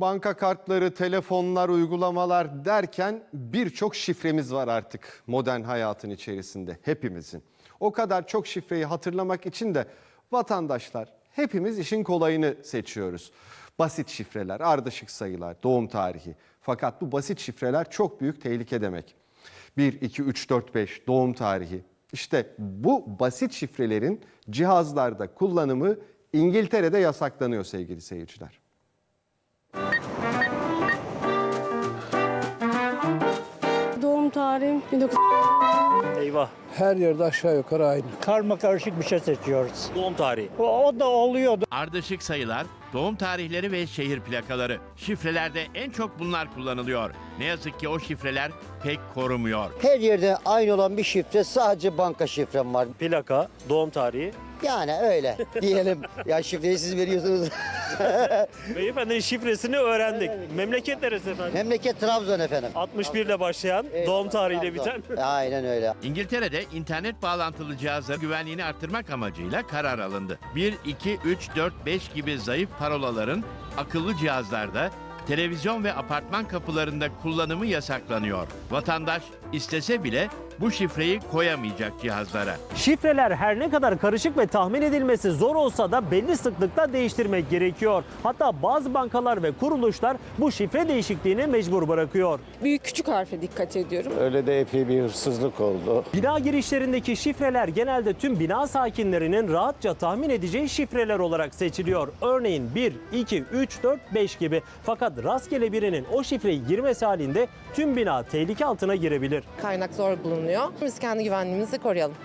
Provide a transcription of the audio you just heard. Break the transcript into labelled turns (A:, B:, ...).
A: Banka kartları, telefonlar, uygulamalar derken birçok şifremiz var artık modern hayatın içerisinde hepimizin. O kadar çok şifreyi hatırlamak için de vatandaşlar hepimiz işin kolayını seçiyoruz. Basit şifreler, ardışık sayılar, doğum tarihi. Fakat bu basit şifreler çok büyük tehlike demek. 1, 2, 3, 4, 5 doğum tarihi. İşte bu basit şifrelerin cihazlarda kullanımı İngiltere'de yasaklanıyor sevgili seyirciler.
B: 19...
C: Eyvah.
D: Her yerde aşağı yukarı aynı.
C: Karma karışık bir şey seçiyoruz. Doğum tarihi. O, o da oluyordu.
E: Ardışık sayılar, doğum tarihleri ve şehir plakaları. Şifrelerde en çok bunlar kullanılıyor. Ne yazık ki o şifreler pek korumuyor.
F: Her yerde aynı olan bir şifre sadece banka şifrem var.
C: Plaka, doğum tarihi.
F: Yani öyle diyelim. Ya şifreyi siz veriyorsunuz.
C: Beyefendinin şifresini öğrendik. Memleket neresi efendim?
F: Memleket Trabzon efendim.
C: 61 ile başlayan, doğum tarihiyle biten.
F: Aynen öyle.
E: İngiltere'de internet bağlantılı cihazların güvenliğini arttırmak amacıyla karar alındı. 1, 2, 3, 4, 5 gibi zayıf parolaların akıllı cihazlarda, televizyon ve apartman kapılarında kullanımı yasaklanıyor. Vatandaş istese bile bu şifreyi koyamayacak cihazlara.
G: Şifreler her ne kadar karışık ve tahmin edilmesi zor olsa da belli sıklıkta değiştirmek gerekiyor. Hatta bazı bankalar ve kuruluşlar bu şifre değişikliğini mecbur bırakıyor.
H: büyük küçük harfe dikkat ediyorum.
D: Öyle de epey bir hırsızlık oldu.
G: Bina girişlerindeki şifreler genelde tüm bina sakinlerinin rahatça tahmin edeceği şifreler olarak seçiliyor. Örneğin 1, 2, 3, 4, 5 gibi. Fakat rastgele birinin o şifreyi girmesi halinde tüm bina tehlike altına girebilir.
H: Kaynak zor bulunuyor. Biz kendi güvenliğimizi koruyalım.